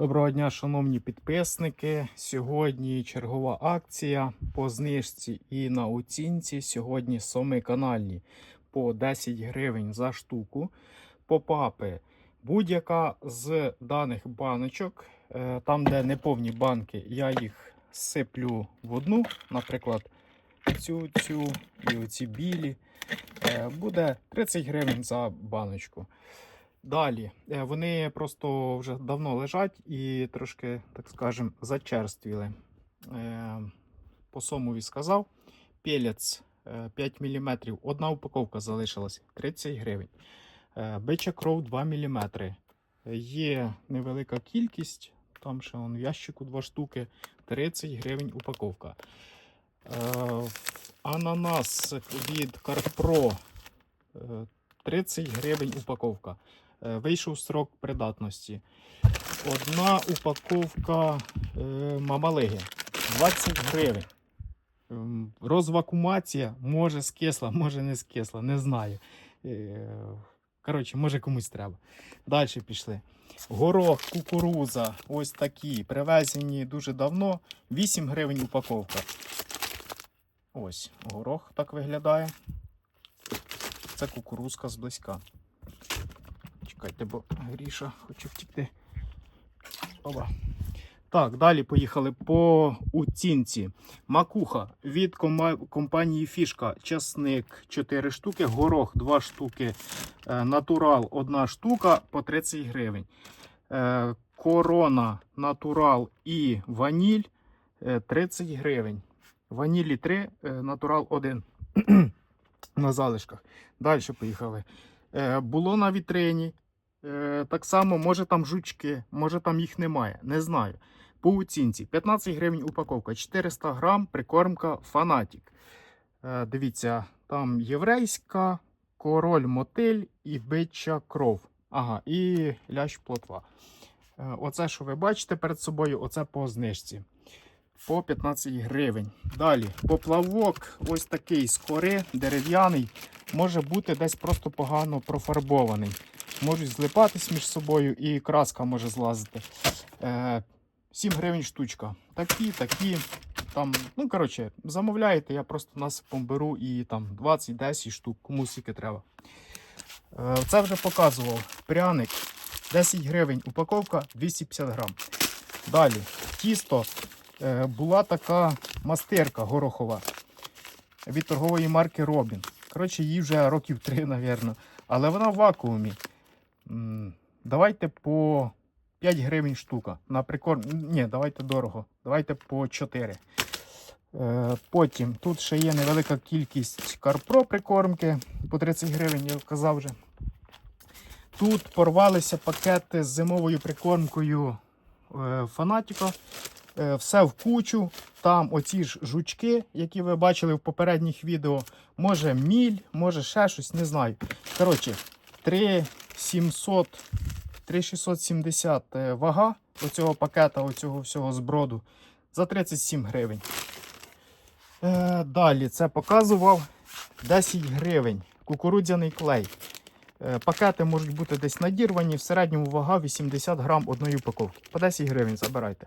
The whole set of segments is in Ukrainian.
Доброго дня, шановні підписники. Сьогодні чергова акція по знижці і на оцінці. Сьогодні канальні по 10 гривень за штуку. Попапи будь-яка з даних баночок, е, там, де неповні банки, я їх сиплю в одну, наприклад, цю, цю і оці білі. Е, Буде 30 гривень за баночку. Далі, е, вони просто вже давно лежать і трошки, так скажем, зачерствіли. Е, По сомові сказав. Пелець е, 5 мм. Одна упаковка залишилась 30 гривень. Е, Бича кров 2 мм. Є невелика кількість, там ще вон, в ящику 2 штуки, 30 гривень упаковка. Ананас від Карпро е, 30 гривень упаковка. Е, Вийшов срок придатності. Одна упаковка е, мамалиги 20 гривень. Ем, Розвакумація може скисла, може не скисла, не знаю. Е, Коротше, може комусь треба. Далі пішли. Горох, кукуруза, ось такі. Привезені дуже давно. 8 гривень упаковка. Ось, горох так виглядає. Це кукурузка зблизька. Чекайте, бо Гріша хоче втікти. Оба. Так, далі поїхали по оцінці. Макуха від компанії Фішка. Часник 4 штуки, горох 2 штуки, е, натурал 1 штука по 30 гривень. Е, Корона, натурал і ваніль е, 30 гривень. Ванілі 3, е, натурал 1 на залишках. Далі поїхали. Е, Було на вітрині. Е, Так само, може там жучки, може там їх немає. Не знаю. По оцінці 15 гривень упаковка, 400 грам, прикормка Фанатік. Е, Дивіться, там єврейська, король мотиль і бича кров. Ага, і лящ плотва. Е, Оце, що ви бачите перед собою, оце по знижці. По 15 гривень. Далі, поплавок, ось такий з кори, дерев'яний, може бути десь просто погано профарбований. Можуть злипатись між собою і краска може злазити. Е, 7 гривень штучка. Такі, такі. Там, ну, коротше, замовляєте, я просто насипом беру і там 20-10 штук, кому скільки треба. Е, це вже показував. Пряник 10 гривень упаковка 250 грам. Далі, тісто. Е, була така мастирка горохова від торгової марки Робін. Коротше, їй вже років 3, мабуть. Але вона в вакуумі. Давайте по 5 гривень штука. На прикорм... Ні, давайте дорого. Давайте по 4. Е, потім тут ще є невелика кількість карпро прикормки по 30 гривень, я казав вже. Тут порвалися пакети з зимовою прикормкою е, Фанатіка. Е, все в кучу. Там оці ж жучки, які ви бачили в попередніх відео. Може міль, може ще щось, не знаю. Коротше, 3700, 3670 е, вага оцього пакета, оцього всього зброду за 37 гривень. Е, далі це показував 10 гривень. Кукурудзяний клей. Е, Пакети можуть бути десь надірвані, в середньому вага 80 грам одної упаковки. По 10 гривень забирайте.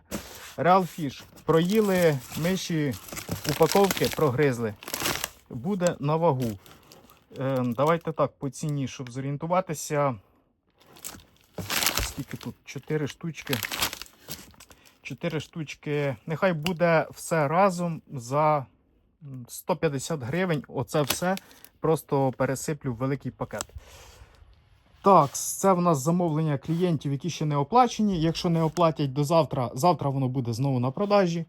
Real Fish. Проїли миші упаковки, прогризли. Буде на вагу. Е, давайте так, по ціні, щоб зорієнтуватися. Скільки тут? 4 штучки. 4 штучки. Нехай буде все разом за 150 гривень. Оце все. Просто пересиплю в великий пакет. Так, це в нас замовлення клієнтів, які ще не оплачені. Якщо не оплатять до завтра, завтра воно буде знову на продажі.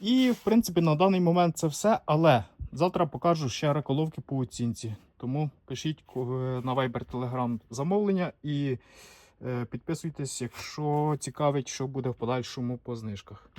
І, в принципі, на даний момент це все. Але завтра покажу ще реколовки по оцінці. Тому пишіть на Viber Telegram замовлення і е, підписуйтесь, якщо цікавить, що буде в подальшому по знижках.